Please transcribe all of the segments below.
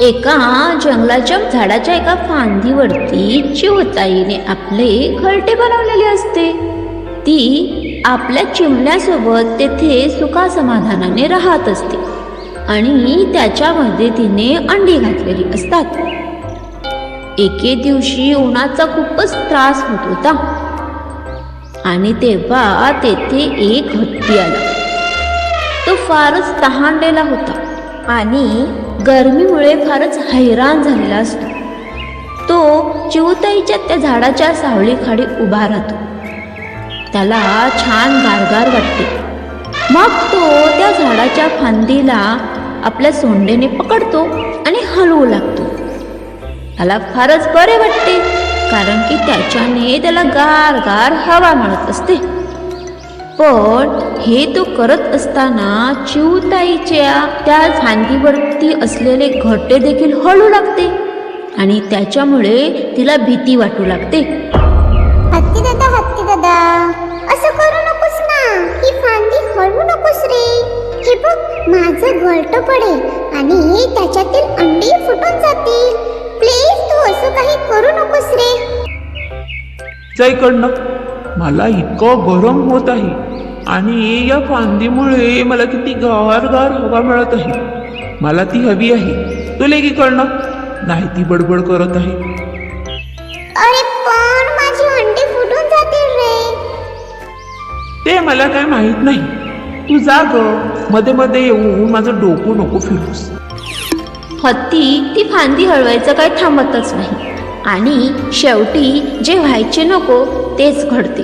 एका जंगलाच्या झाडाच्या एका फांदीवरती चिवताईने आपले घरटे बनवलेले असते. ती आपल्या चिमण्यासोबत तेथे सुखासमाधानाने राहत असते आणि त्याच्यामध्ये तिने अंडी घातलेली असतात. एके दिवशी उन्हाचा खूपच त्रास होत होता आणि तेव्हा तेथे एक हत्ती आला. फारच तहानलेला होता. आणि गरमीमुळे फारच हैराण झालेला असतो. तो चिवताईच्या त्या झाडाच्या सावलीखाली उभा राहतो. त्याला छान गारगार वाटते. मग तो त्या झाडाच्या फांदीला आपल्या सोंडेने पकडतो आणि हलवू लागतो. त्याला फारच बरे वाटते कारण की त्याच्याने त्याला गार गार हवा मिळत असते. पण हे तो करत असताना चिवताईच्या त्या फांदीवरती असलेले घरटे देखील हळू लागते आणि त्याच्यामुळे तिला भीती वाटू लागते. हत्ती दादा हत्ती दादा असं करू नकोस ना. ही फांदी हलवू नकोस रे. हे बघ माझं घरट पडेल आणि त्याच्यातील अंडी फुटून जातील. प्लीज तू असं काही करू नकोस रे. जा इकडनं मला इतकं गरम होत आहे. आणि या फांदीमुळे मला किती गार गार हवा मिळत आहे. मला ती हवी आहे. तू लेक इकडनं नाही ती बडबड करत आहे. अरे पण माझी अंडी फुटून जातील रे. ते मला काय माहीत नाही. तू जा ग मध्ये मध्ये येऊन माझं डोकं नको फिरूस हत्ती ती फांदी हळवायचं काही थांबतच नाही. आणि शेवटी जे व्हायचे नको तेच घडते.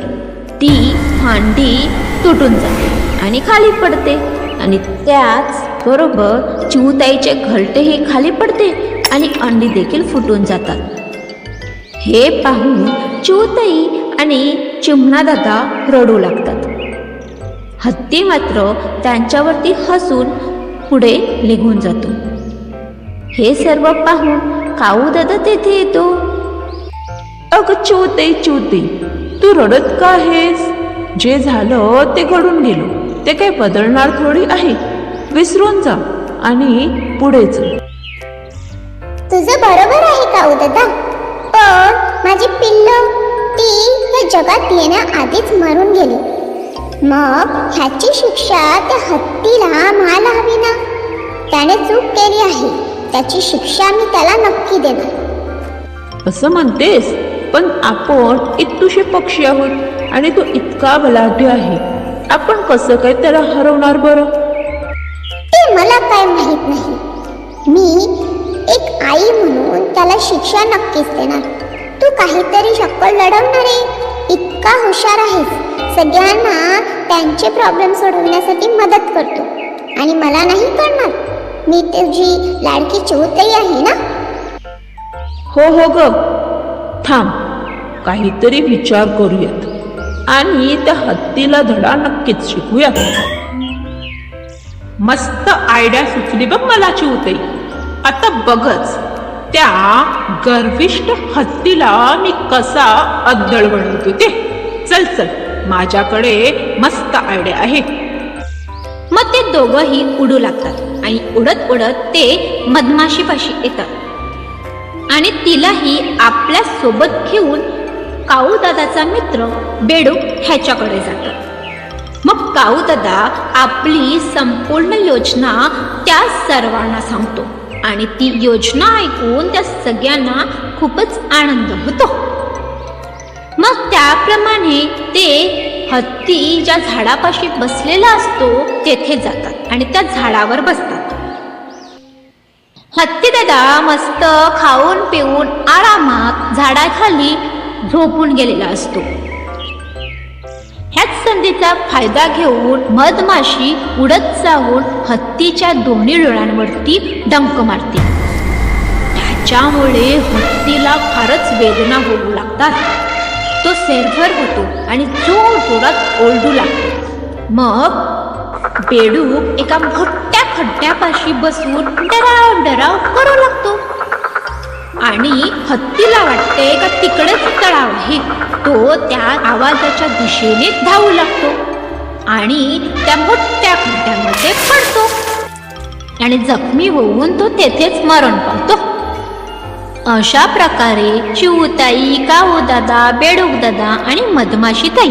ती भांडी तुटून जाते आणि खाली पडते आणि त्याच बरोबर चिवताईचे घरटेही खाली पडते आणि अंडी देखील फुटून जातात. हे पाहून चिवताई आणि चिमणादादा रडू लागतात. हत्ती मात्र त्यांच्यावरती हसून पुढे निघून जातो. हे सर्व पाहून काऊ दादा तेथे येतो? अगं चिवते चिवते तू रडत का आहेस? जे झालं ते घडून गेलो. ते काही बदलणार थोडी आहे? विसरून जा आणि पुढे चल. तुझं बरोबर आहे का दादा पण माझी पिल्ल ती या जगात येण्याआधीच मरून गेली. मग ह्याची शिक्षा त्या हत्तीला मला हवी ना? त्याने चूक केली आहे. त्याची शिक्षा मी त्याला नक्की देणार. असं म्हणतेस? पण आपण इतुशे पक्षी आहोत आणि तो इतका बलाढ्य आहे. आपण कसं काय त्याला हरवणार बरं? ते मला काय माहीत नाही. मी एक आई म्हणून त्याला शिक्षा नक्कीच देणार. तू काहीतरी शक्कल लढवणार आहे. इतका हुशार आहेस. सगळ्यांना त्यांचे प्रॉब्लेम सोडवण्यासाठी मदत करतो. आणि मला नाही करणार मी तुझी लाडकी चिवताई आहे ना? हो हो ग. थांब. काहीतरी विचार करूयात. आणि त्या हत्तीला धडा नक्कीच शिकूयात. मस्त आयडिया सुचली बघ मला चिवते. आता बघच त्या गर्विष्ट हत्तीला मी कसा अद्दळ बनवतो ते. चल चल माझ्याकडे मस्त आयडिया आहे. मग ते दोघंही उडू लागतात आणि उडत उडत ते मधमाशीपाशी येतात. आणि तिलाही आपल्यासोबत घेऊन काऊ दादाचा मित्र बेडूक ह्याच्याकडे जातात मग काऊ दादा आपली संपूर्ण योजना त्या सर्वांना सांगतो आणि ती योजना ऐकून त्या सगळ्यांना खूपच आनंद होतो. मग त्याप्रमाणे ते हत्ती ज्या झाडापाशी बसलेला असतो तेथे जातात आणि त्या झाडावर बसतात. हत्ती दादा मस्त खाऊन पिऊन आरामात झाडाखाली झोपून गेलेला असतो. ह्याच संधीचा फायदा घेऊन मधमाशी उडत जाऊन हत्तीच्या दोन्ही डोळ्यांवरती डंक मारते. त्याच्यामुळे हत्तीला फारच वेदना होऊ लागतात. तो सेरभर होतो आणि जोर जोरात ओरडू लागतो. मग बेडूक एका मोठ्या खड्ड्यापाशी बसून डराव डराव करू लागतो. आणि हत्तीला वाटते का तिकडेच तळाव आहे. तो त्या आवाजाच्या दिशेने धावू लागतो आणि त्या मोठ्या खड्ड्यामध्ये पडतो. आणि जखमी होऊन तो तेथेच मरण पावतो. अशा प्रकारे चिऊताई काऊदादा बेडूकदादा आणि मधमाशीताई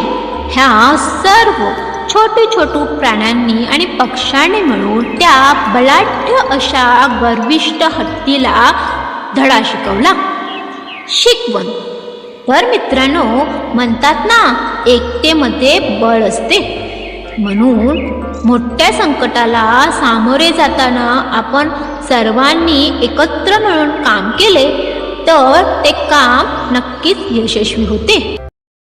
ह्या सर्व छोटू छोटू प्राण्यांनी आणि पक्ष्यांनी मिळून त्या बलाढ्य अशा गर्विष्ट हत्तीला धडा शिकवला. शिकवण. तर मित्रांनो म्हणतात ना एकतेमध्ये बळ असते. म्हणून मोठ्या संकटाला सामोरे जाताना आपण सर्वांनी एकत्र मिळून काम केले तर ते काम नक्कीच यशस्वी होते.